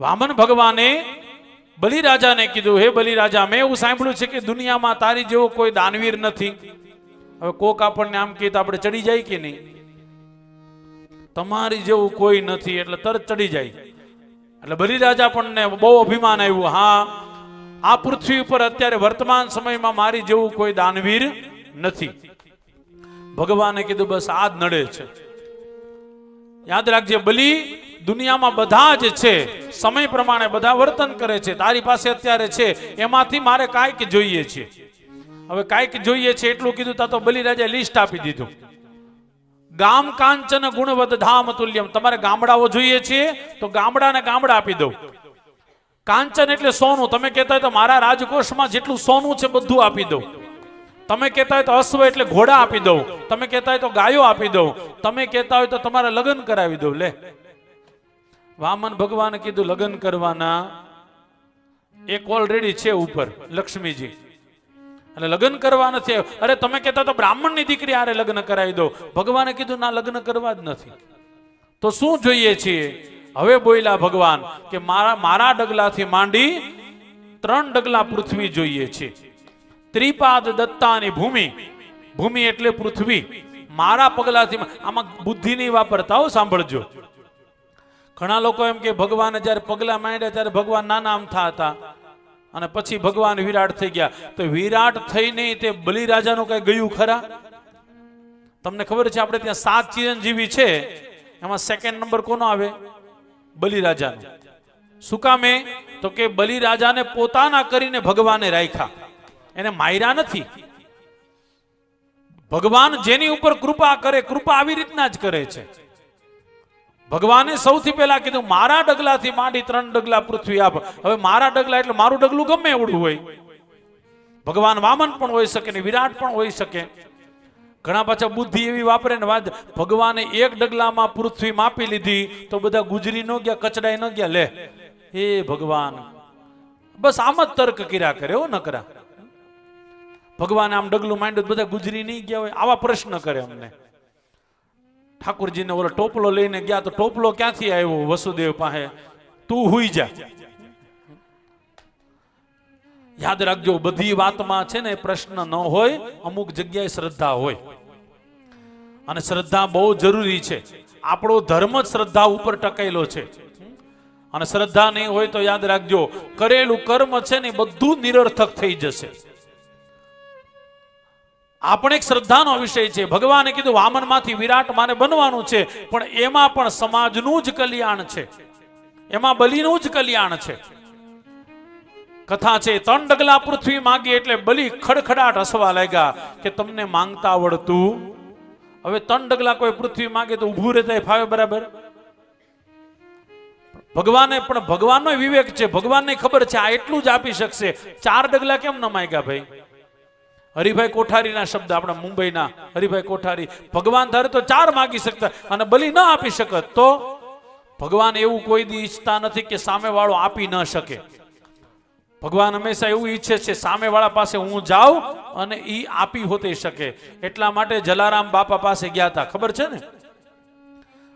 વામન ભગવાને બલિરાજાને કીધું, હે બલિરાજા, મેં એવું સાંભળ્યું છે કે દુનિયામાં તારી જેવો કોઈ દાનવીર નથી. હવે કોક આપણને આમ કહે તો આપણે ચડી જાય કે નહીં? તમારી જેવું કોઈ નથી, એટલે તરત ચડી જાય. એટલે બલિરાજા આપણને બહુ અભિમાન આવ્યું હા, આ પૃથ્વી ઉપર અત્યારે વર્તમાન સમયમાં મારી જેવું કોઈ દાનવીર નથી. ભગવાને કીધું, બસ આ જ નડે છે. યાદ રાખજે, બલિ દુનિયામાં બધા જ છે. સમય પ્રમાણે બધા વર્તન કરે છે. તારી પાસે અત્યારે છે. એમાંથી મારે કાંઈક જોઈએ છે. હવે કાંઈક જોઈએ છે એટલું કીધું તા તો બલિરાજાએ લિસ્ટ આપી દીધું. ગામ કાંચન ગુણવત ધામ તુલ્યમ. તમારે ગામડાઓ જોઈએ છે? તો ગામડાને ગામડા આપી દઉં. કાંચન એટલે સોનું. તમે કહેતા હોય તો મારા રાજકોષમાં જેટલું સોનું છે બધું આપી દઉં. તમે કહેતા હોય તો અશ્વ એટલે ઘોડા આપી દઉં. તમે કહેતા હોય તો ગાયો આપી દઉં. તમે કહેતા હોય તો તમારા લગ્ન કરાવી દઉં. લે. વામન ભગવાને કીધું, લગ્ન કરવાના. એક ઓલરેડી છે ઉપર, લક્ષ્મીજી. એટલે લગ્ન કરવા નથી. અરે તમે કહેતા તો બ્રાહ્મણની દીકરી આરે લગ્ન કરાવી દો. ભગવાને કીધું, ના, લગ્ન કરવા જ નથી. તો શું જોઈએ છીએ? હવે બોલ્યા ભગવાન કે મારા મારા ડગલાથી માંડી ત્રણ ડગલા પૃથ્વી જોઈએ છે ત્રિપાદ દત્તાની ભૂમિ. ભૂમિ એટલે પૃથ્વી. મારા પગલાથી આમાં બુદ્ધિ નહીં વાપરતા હો, સાંભળજો. ઘણા લોકો એમ કે ભગવાન જ્યારે પગલા માંડ્યા ત્યારે ભગવાન નાના અમથા હતા અને પછી ભગવાન વિરાટ થઈ ગયા. તો વિરાટ થઈ નહીં તે બલિરાજાનું કઈ ગયું ખરા? તમને ખબર છે આપણે ત્યાં સાત ચિરંજીવી છે. એમાં સેકન્ડ નંબર કોનો આવે? બલિરાજાનો શું કામે તો કે બલિરાજાને પોતાના કરીને ભગવાને રાખ્યા. એને માયરા નથી. ભગવાન જેની ઉપર કૃપા કરે, કૃપા આવી રીતના જ કરે છે. ભગવાને સૌથી પહેલા કીધું, મારા ડગલાથી માંડી ત્રણ ડગલા પૃથ્વી આપ. હવે મારા ડગલા એટલે મારું ડગલું ગમે એવડું હોય. ભગવાન વામન પણ હોઈ શકે ને વિરાટ પણ હોઈ શકે. ઘણા પાછા બુદ્ધિ એવી વાપરે ને વાત, ભગવાને એક ડગલામાં પૃથ્વી માપી લીધી, તો બધા ગુજરી ન ગયા, કચડાઈ ન ગયા, લે. હે ભગવાન, બસ આમ જ તર્ક કર્યા કરે હો ન કરા ભગવાને આમ ડગલું માંડ્યું બધા ગુજરી નહીં ગયા હોય, આવા પ્રશ્ન કરે અમને. ઠાકોરજીને ઓલો ટોપલો લઈને ગયા તો ટોપલો ક્યાંથી આવ્યો? વસુદેવ પાસે. તું હુઈ જા. યાદ રાખજો, બધી વાતમાં છે ને, પ્રશ્ન ન હોય, અમુક જગ્યાએ શ્રદ્ધા હોય. અને શ્રદ્ધા બહુ જરૂરી છે. આપણો ધર્મ જ શ્રદ્ધા ઉપર ટકેલો છે. અને શ્રદ્ધા નહીં હોય તો યાદ રાખજો, કરેલું કર્મ છે ને, બધું નિરર્થક થઈ જશે. આ પણ એક શ્રદ્ધાનો વિષય છે. ભગવાને કીધું, વામનમાંથી વિરાટ માને બનવાનું છે, પણ એમાં પણ સમાજનું જ કલ્યાણ છે. એમાં બલિનું જ કલ્યાણ છે. કથા છે, ત્રણ ડગલા પૃથ્વી માંગી એટલે બલી ખડખડાટ હસવા લાગ્યા કે તમને માંગતા આવડતું? હવે ત્રણ ડગલા કોઈ પૃથ્વી માંગે તો ઊભું રહેતા ફાવે બરાબર? ભગવાને, પણ ભગવાનનો વિવેક છે. ભગવાનને ખબર છે, આ એટલું જ આપી શકશે. ચાર ડગલા કેમ ન માંગ્યા ભાઈ? હરિભાઈ કોઠારીના શબ્દ આપણા મુંબઈના. હરિભાઈ કોઠારી, ભગવાન ધારે તો ચાર માગી શકતા અને બલિ ન આપી શકત તો? ભગવાન એવું કોઈ દી ઈચ્છતા નથી કે સામેવાળો આપી ન શકે. ભગવાન હંમેશા એવું ઈચ્છે છે, સામેવાળા પાસે હું જાઉં અને ઈ આપી હોતે શકે. એટલા માટે જલારામ બાપા પાસે ગયા હતા ખબર છે ને?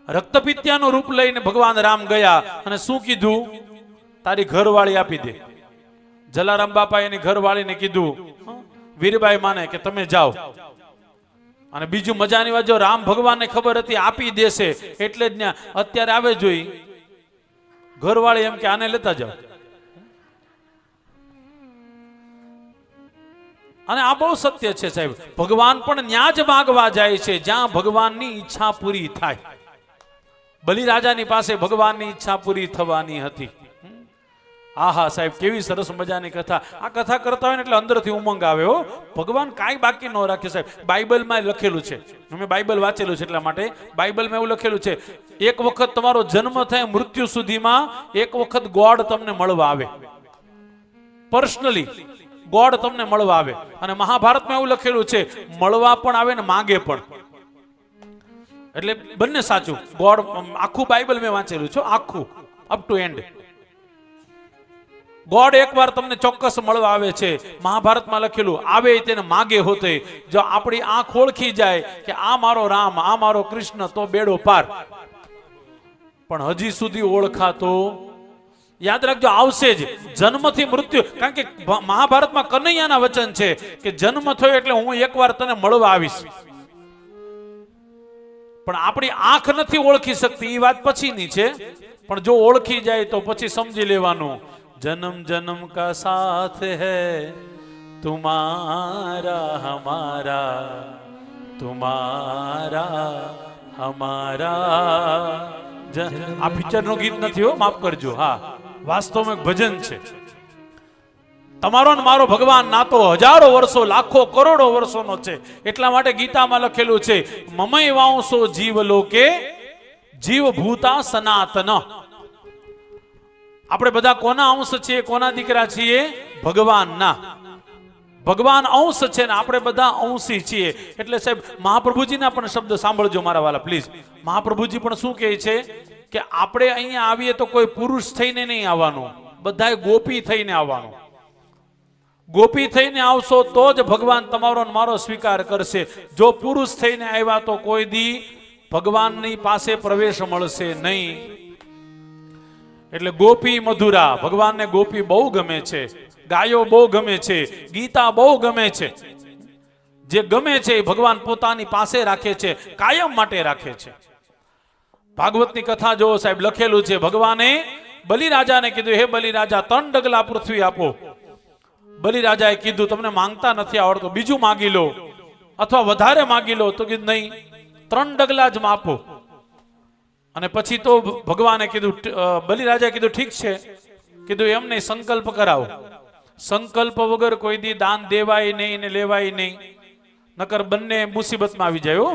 રક્તપિત્યાનું રૂપ લઈને ભગવાન રામ ગયા અને શું કીધું? તારી ઘરવાળી આપી દે. જલારામ બાપા એની ઘરવાળીને કીધું વીરબાઈ માને કે તમે જાઓ. અને બીજું મજાની વાત, જો રામ ભગવાનને ખબર હતી, આપી દેશે, એટલે જ ત્યાં અત્યારે આવે જોઈ. ઘરવાળી એમ કે, આને લેતા જાઓ. અને આ બહુ સત્ય છે સાહેબ. ભગવાન પણ ન્યા જ માગવા જાય છે, જ્યાં ભગવાનની ઈચ્છા પૂરી થાય. બલિરાજાની પાસે ભગવાનની ઈચ્છા પૂરી થવાની હતી. આહા સાહેબ, કેવી સરસ મજાની કથા. આ કથા કરતા હોય ને એટલે અંદરથી ઉમંગ આવે હો. ભગવાન કાંઈ બાકી ન રાખે સાહેબ. બાઇબલમાં લખેલું છે. મેં બાઇબલ વાંચેલું છે એટલા માટે. બાઇબલમાં એવું લખેલું છે, એક વખત તમારો જન્મ થાય મૃત્યુ સુધીમાં, એક વખત ગોડ તમને મળવા આવે. પર્સનલી ગોડ તમને મળવા આવે. અને મહાભારતમાં એવું લખેલું છે, મળવા પણ આવે ને માંગે પણ. એટલે બંને સાચું. ગોડ, આખું બાઇબલ મેં વાંચેલું છે આખું. અપ ટુ એન્ડ ગોડ એકવાર તમને ચોક્કસ મળવા આવે છે. મહાભારતમાં લખેલું, આવે તેને માગે હોતે. જો આપણી આંખ ઓળખી જાય કે આ મારો રામ, આ મારો કૃષ્ણ, તો બેડો પાર. પણ હજી સુધી ઓળખાતો યાદ રાખજો, આવશે જ. જન્મથી મૃત્યુ, કારણ કે મહાભારતમાં કનૈયાના વચન છે કે જન્મ થયો એટલે હું એકવાર તને મળવા આવીશ. પણ આપણી આંખ નથી ઓળખી શકતી એ વાત પછીની છે. પણ જો ઓળખી જાય તો પછી સમજી લેવાનું. જન્મ જન્મ કા સાથ હૈ તુમારા હમારા તુમારા જ- આ પિક્ચરનું ગીત નથી હો, માફ કરજો, હા. વાસ્તવમાં ભજન છે. તમારો ને મારો ભગવાન નાતો હજારો વર્ષો, લાખો, કરોડો વર્ષોનો છે. એટલા માટે ગીતામાં લખેલું છે, મમય વાંસો જીવ લોકે જીવ ભૂતા સનાતન. આપણે બધા કોના અંશ છીએ, કોના દીકરા છીએ? ભગવાનના. ભગવાન અંશ છે ને આપણે બધા અંશી છીએ. એટલે સાહેબ, મહાપ્રભુજીના પણ શબ્દ સાંભળજો મારા વાલા, પ્લીઝ. મહાપ્રભુજી પણ શું કહે છે? કે આપણે અહીંયા આવીએ તો કોઈ પુરુષ થઈને નહીં આવવાનું. બધાય ગોપી થઈને આવવાનું. ગોપી થઈને આવશો તો જ ભગવાન તમારો મારો સ્વીકાર કરશે. જો પુરુષ થઈને આવ્યા તો કોઈ દી ભગવાનની પાસે પ્રવેશ મળશે નહીં. એટલે ગોપી મધુરા, ભગવાનને ગોપી બહુ ગમે છે, ગાયો બહુ ગમે છે, ગીતા બહુ ગમે છે. જે ગમે છે એ ભગવાન પોતાની પાસે રાખે છે, કાયમ માટે રાખે છે. ભાગવતની કથા જો સાહેબ, લખેલું છે, ભગવાને બલિરાજાને કીધું, હે બલિરાજા, ત્રણ ડગલા પૃથ્વી આપો. બલિરાજાએ કીધું, તમને માંગતા નથી આવડતું, બીજું માગી લો, અથવા વધારે માગી લો. તો કીધું, નહીં, ત્રણ ડગલા જ આપો અને પછી તો ભગવાને કીધું બલિરાજા કીધું, ઠીક છે. કીધું એમ નહીં સંકલ્પ કરાવો. સંકલ્પ વગર કોઈ દી દાન દેવાય નહીં ને લેવાય નહીં. નકર બંને મુસીબતમાં આવી જાય હો.